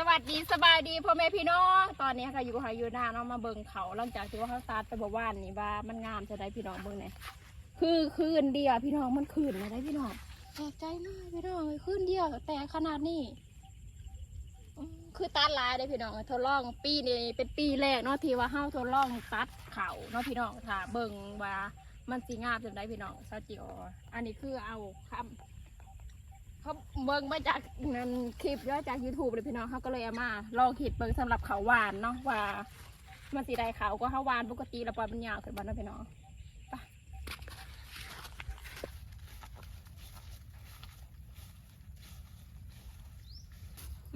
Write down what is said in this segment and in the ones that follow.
สวัสดีสบายดีพ่อแม่พี่น้อง ตอนนี้ค่ะอยู่หาอยู่หน้าเนาะมาเบิ่งเขาหลังจากที่ว่าเขาตัดไปบว่านนี่ว่ามันงามจะได้พี่น้องเบิ่งไหนอยคือคืนเดียวพี่น้องมันคืนมาได้พี่น้องแปลกใจมากพี่น้องคืนเดียวแต่ขนาดนี้คือตัดลายได้พี่น้องทดลองปีนี้เป็นปีแรกเนาะที่ว่าเฮาทดลองตัดเขาเนาะพี่น้องถ้าเบิ่งว่ามันสีงามจะได้พี่น้องซาจิโออันนี้คือเอาคำ เขาเบิ่งมาจากนั่นคลิปย่อจาก YouTube เลยพี่น้องเขาก็เลยเอามาลองคิดเบิ่งสำหรับเขาวหวานเนาะว่า มันสีใดเขาก็เขาวหวานปกติแล้วปล่อยมันยาวขึ้นบ้าเนาะพี่น้องไป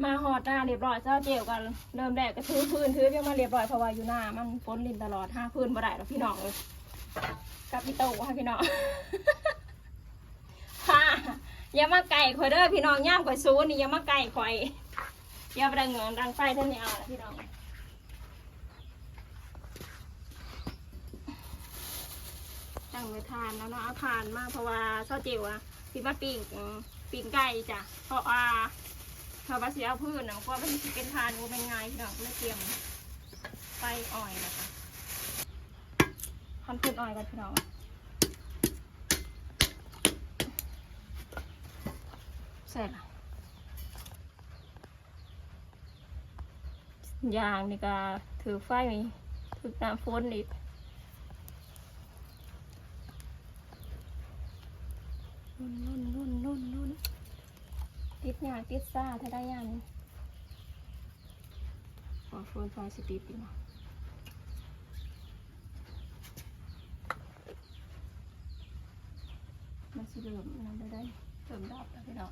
มาหอดหน้าเรียบร้อยเจ้าเจียวกันเริ่มแรกก็ถือพื้นถือเพียงมาเรียบร้อยเพราะว่าอยู่หน้ามันฝนลินตลอดห้าพื้นบ่ได้หรอกพี่น้องเลยกับพี่โตค่ะพี่น้อง ค่ะ อย่ามาไก่ข่อยเด้อพี่น้องย่ามข่อยซูนี่อย่ามาไก่ข่อยอย่าไปดังเงอนดังไฟท่านนี่เอาละพี่น้องตั้งไว้ทานแล้วเนาะเอาทานมากเพราะว่าเช้าจิ๋วอะพี่มาปิ้งปิ้งไก่จ้ะเพราะว่าเขาว่าเสียพื้นะเพราะมันเป็นทานว่าเป็นไงพี่น้องเลยเตรียมไฟอ่อยนะคะคันพื้นอ่อยกันพี่น้อง แล้วยางนี่ก็ถือไฟถือน้ำฝนอีกนุ่นนุ่นนุ่นนุ่นนุ่นติดยางติดซ่าถ้าได้ยางขอฝนไฟสติดดีกว่ามันสิเริ่มนั่นได้ได้เริ่มดับแล้วพี่น้อง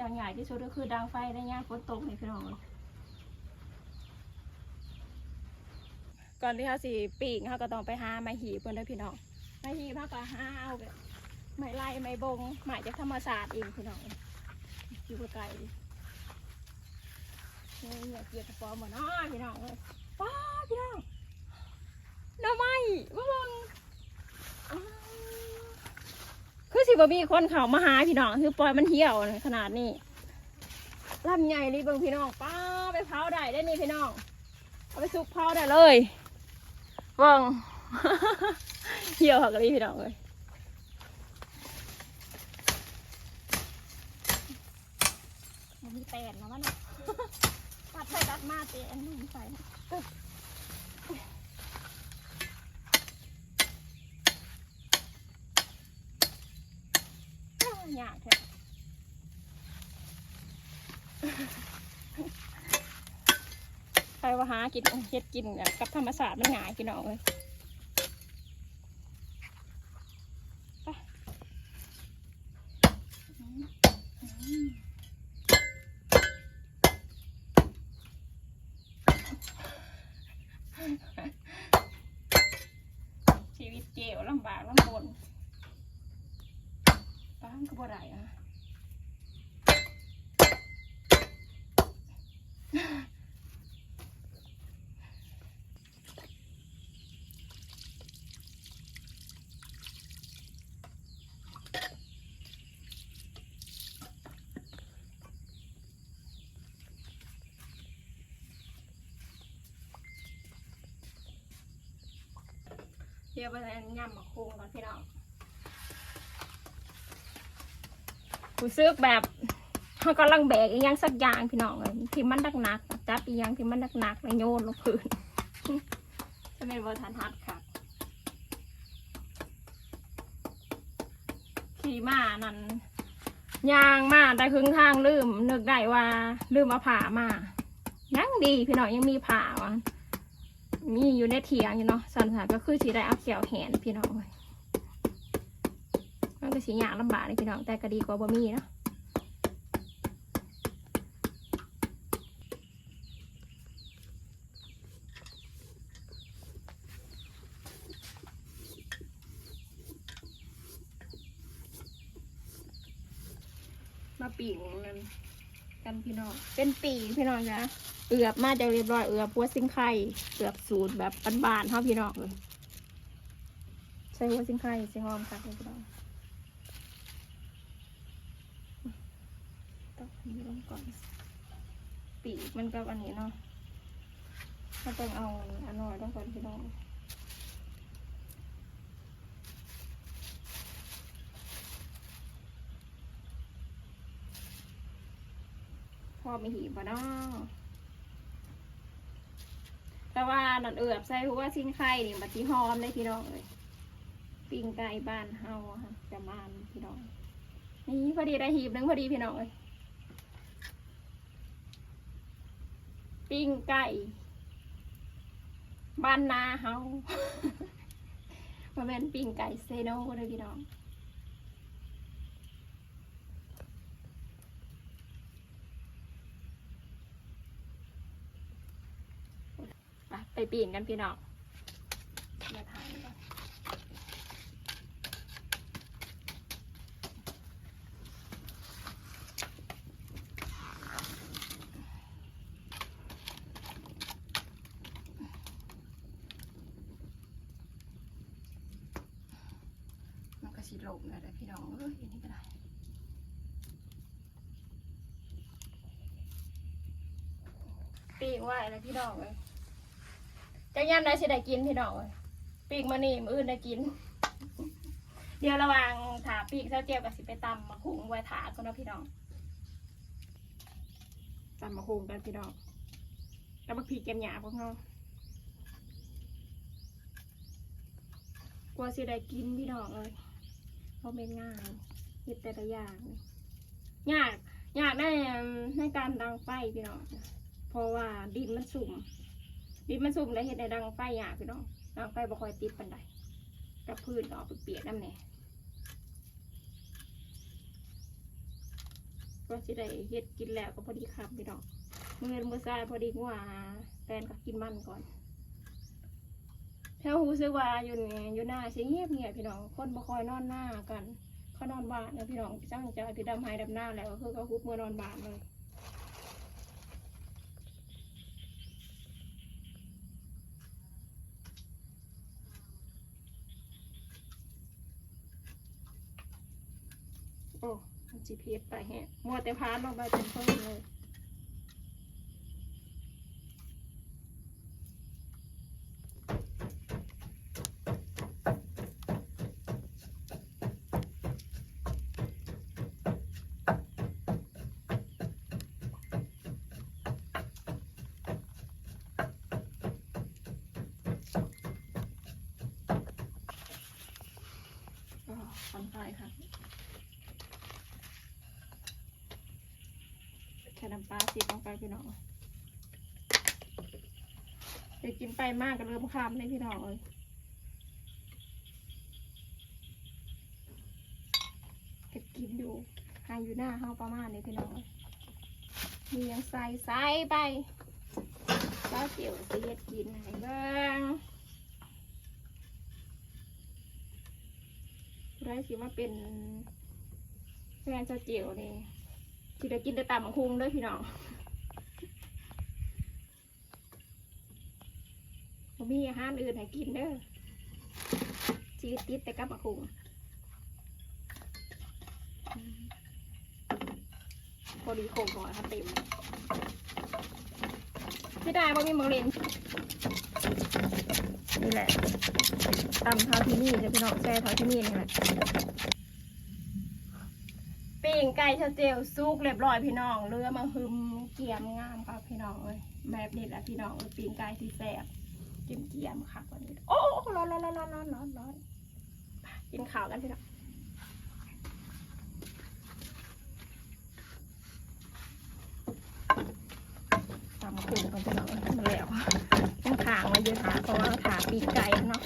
ดังใหญ่ที่สุดก็คือดังไฟได้ย่างฝนตกนี่พี่น้องก่อนที่เขาสิปีกเขาก็ต้องไปหาไม้หีบเพื่อนเด้พี่น้องไม้หีบเขาก็หาเอาแบบไม้ไล่ไม้บงไม้จากธรรมศาสตร์เองพี่น้องอยู่ไกลนี่เนี่ยเกียร์ตะปอมหมดเนาพี่น้องเลยป้าพี่น้องน่อไม้มาเบังอ้าว คือสิบ่มีคนเขามาหาพี่น้องคือปล่อยมันเหี่ยวขนาดนี้ลำใหญ่เลยเบิ่งพี่น้องป้าไปเผาได้ได้นี่พี่น้องเอาไปสุกเผาได้เลยเบิ่งเหี่ยวหักเลยพี่น้องเลยมันมีแตนนะวะเนาะตัดไปตัดมาเตนนุ่มใส่ตึ๊บอ้าวห ยาดแท้ใครว่าหากินเฮ็ดกินกับธรรมศาสตร์มันง่ายพี่น้องเลยไปอืมอืมชีวิตเจวลำบากลำบน ป้านก็บ่ได้อะเดี๋ยวไปย่ำมาโค้งก่อนพี่น้อง กูซื้อแบบเขากำลังแบกอีกอย่างสักอย่างพี่น้องเลยที่มันดักหนักๆจับอีกอย่างที่มันดักหนักๆแล้วโยนลงพื้นจะเป็นวัฒนธรรมค่ะขี่มานั่นยางมาได้ครึ่งทางลืม นึกได้ว่าลืมเอาผ้ามายังดีพี่น้องยังมีผ้าวะมีอยู่ในเถียงอยู่เนาะสันสาก็คือสีได้เอาเขียวแหนพี่น้องเลย มันก็สียากลำบากเลยพี่น้องแต่ก็ดีกว่าบ่มีเนาะมาปีกนั่นกันพี่น้อง เป็นปีกพี่น้องจ้ะเอือบมาจากเรียบร้อยเอือบหัวซิงไข่เอือบสูตรแบบบานๆเท่าพี่น้องเลยใส่หัวซิงไข่ใส่หอมครับพี่น้อง นี่ลงก่อน ปีกมันกับอันนี้เนาะเราต้องเอาอันน้อยต้องก่อนพี่น้องพ่อมีหีบบ่เนาะแต่ว่านันเอือบใส่หัวซิ่งไข่นี่บัดที่หอมได้พี่น้องเลยปิ้งไก่บ้านเฮาอะค่ะจะมานพี่น้องนี่พอดีได้หีบหนึงพอดีพี่น้องเลย ปิ้งไก่บ้านนาเฮามาเป็นปิ้งไก่เซโน่เลยพี่น้องไปไปปีนกันพี่น้องมาถ่ายก่อน มันก็สิลงเลยพี่น้องเอ้ยอันนี้ก็ได้ปีกไว้แล้วพี่น้องเลยจังยันได้สิได้กินพี่น้องเลยปีกมานี่มืออื่นได้กิน เดี๋ยวระหว่างถาปีกเจ้าเจียวกับสิไปตำมาคุงไว้ถาก็นาะพี่น้องตำมาคุงกันพี่น้องแล้วมาผีกแกมหยาพวกเรากลัวสิได้กินพี่น้องเลย เพราะเป็นง่ายเฮ็ดแต่ละอย่างยากยากในในการดังไฟพี่น้องเพราะว่าดินมันสุ่ม ดินมันสุ่มแล้วเฮ็ดในดังไฟยากพี่น้องดังไฟบ่ค่อยติดปันใดกับพื้นก็เอาไปเปียกน้ำแน่ก็สิได้เฮ็ดกินแล้วก็พอดีครับพี่น้องเมื้อนี้มื้อซายพอดีงัวแฟนก็กินมันก่อน ถวรู้สึกว่าอยู่นี่อยู่หน้าสิเงียบเงียบพี่น้องคนบ่คอยนอนหน้ากันเขานอนบ้านนะพี่น้องจ้างจะที่ดำไห้ดำหน้าแล้วก็คือเขาคุบมือนอนบ้านเลยโอ้จีพีเอสไปแฮะมัวแต่พานลงไปเป็นเพิ่มเลย ก็ทำไปค่ะ แค่น้ำปลาสีลงไปพี่น้องเดี๋ยวกินไปมากก็เริ่มคำเลยพี่น้องเลยเก็บกินอยู่หางอยู่หน้าเฮาประมาณนี้พี่น้องเอ้ยมียังใส่ใส่ไปเจ้าเกี่ยวเสียดกินไหนบ้าง ไรสิมาเป็นแฟนเจ้าเจียวนี่ที่ได้กินแต่ตำบักคุงเด้วยพี่น้องบ่มีอาหารอื่นให้กินเด้อชีวิตติดแต่กับบักคุงพอดีโคงก่อนค่ะเต็มพี่ได้บ่มีมังเลน นี่แหละตำเท้าที่นี่จะพี่น้องแช่เท้าที่นี่นี่แหละปีงไก่เชาเจลซุกเรียบร้อยพี่น้องเรือมาหึมเกียมงามค่ะพี่น้องเลยแบบนี้แหละพี่น้องเอ้ยปีงไก่ที่แซ่บเกียมเกียมค่ะวันนี้ โอ้ร้อนร้อนร้อนร้อนร้อนร้อนร้อนกินข้าวกันพี่น้องำขุ่นกันพี่น้องมาแล้วต้องถางมาเยอะค่ะเพราะว่าถางปีกไก่เนาะ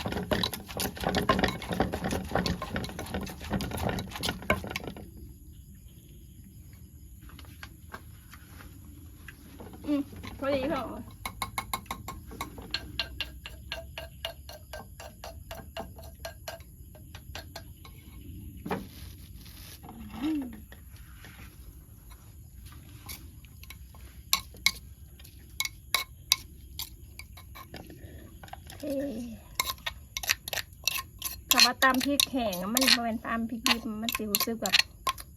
อืมพอดีเหรออืมเท่ คำว่าตำพริกแห้งอะมันบ่เป็นตำพริกดิบมันสิรู้สึกแบบ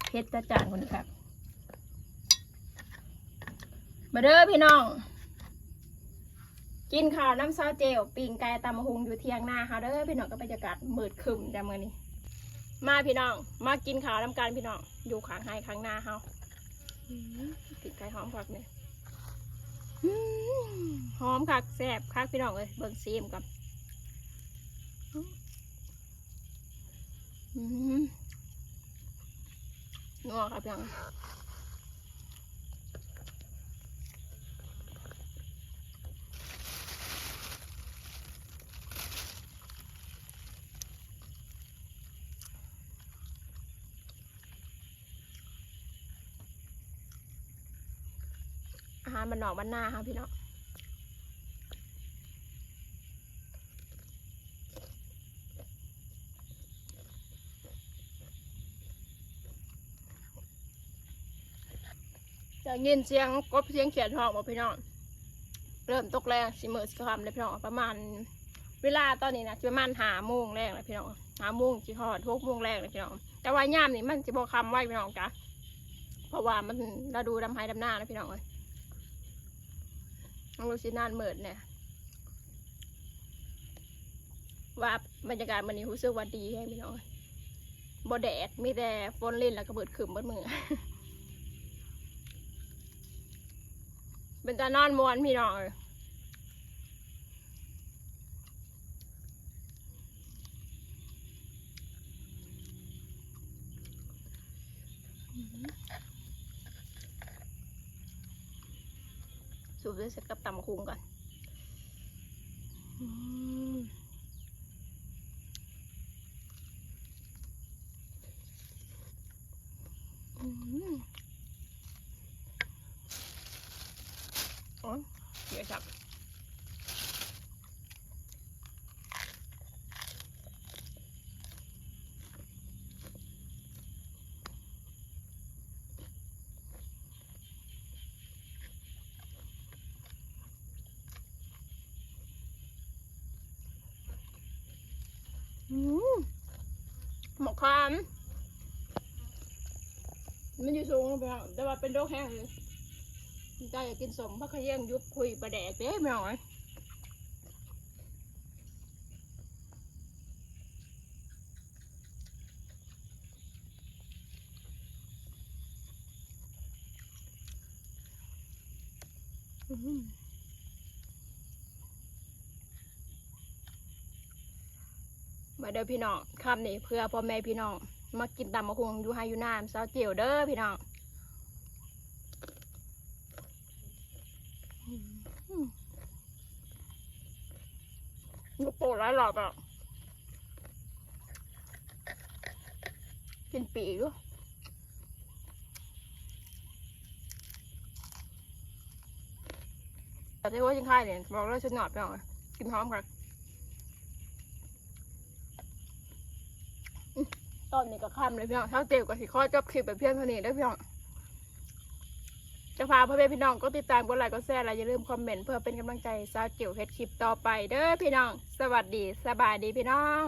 เผ็ดจ้าจานคนนี้ครับมาเด้อพี่น้อง กินข้าวน้ำซอสเจลปิงไก่ตำมะฮุงอยู่เที่ยงหน้าค่ะเด้อพี่น้องก็บรรยากาศมืดครึมแต่มื่อนี้ มาพี่น้อง มากินข้าวน้ำกันพี่น้องอยู่ข้างให้ข้างหน้าเฮาอื้อปิงไก่หอมคักเนี่ยอื้อ หอมคักแซ่บคักพี่น้องเลยเบิ่งซีมกับนัวครับพี่น้อง อาหารมันนอกบ้านหน้าค่ะพี่เน้องจะยินเสียงกบเสียงเขียนหอกบอกพี่น้อง เริ่มตกแรงสิเมื่อสิคำเลยพี่น้องประมาณ เวลาตอนนี้นะประมาณหาโมงแรกเลยพี่น้องหาโมงจีฮอดทุกโมงแรกเลยพี่น้องแต่ว่าย่ามนี่มันจะบอกคำไว้พี่น้องจ้ะเพราะว่ามันเราดูดำไฮดำหน้านะพี่น้องเลย น้องลูซินานเหมิดเนี่ยว่าบรรยากาศมันนี้รู้สึกว่าดีให้พี่น้องบ่แดดมีแต่ฝนเล่นแล้วก็เบิดขึ้นเบิดมือเป็นตานอนมวนพี่น้องเอ้ สูบด้วยเสร็จกับตำคุงก่อนอืมอืมโอ้ยเดี๋ยวจับอืม หมกคามมันอยู่สูงงไปแล้วแต่ว่าเป็นโรคแห้งเลยใจอยากกินสมพักขยังยุบคุยประแดกเด้ไม่หน่อย มาเด้อพี่น้องคำนี้เพื่อพ่อแม่พี่น้องมากินตำมะฮุงอยู่ไฮอยู่นามสาวเจียวเด้อพี่น้องลูกโป่งหลายหลอบอะกินปีกด้วยแต่ที่ว่าชิงค่ายเนี่ยบอกเลยชุดหนอดไปหน่อยกินพร้อมกัน ตอนนี้ก็ค่ำเลยพี่น้องเท่าเตียวกับสิข้อจบคลิปแบบเพียงเท่านี้ได้พี่น้องจะพาพ่อแม่พี่น้องก็ติดตามกดไลค์กดแชร์และอย่าลืมคอมเมนต์เพื่อเป็นกำลังใจสาวเกี่ยวเฮ็ดคลิปต่อไปเด้อพี่น้อง สวัสดีสบายดีพี่น้อง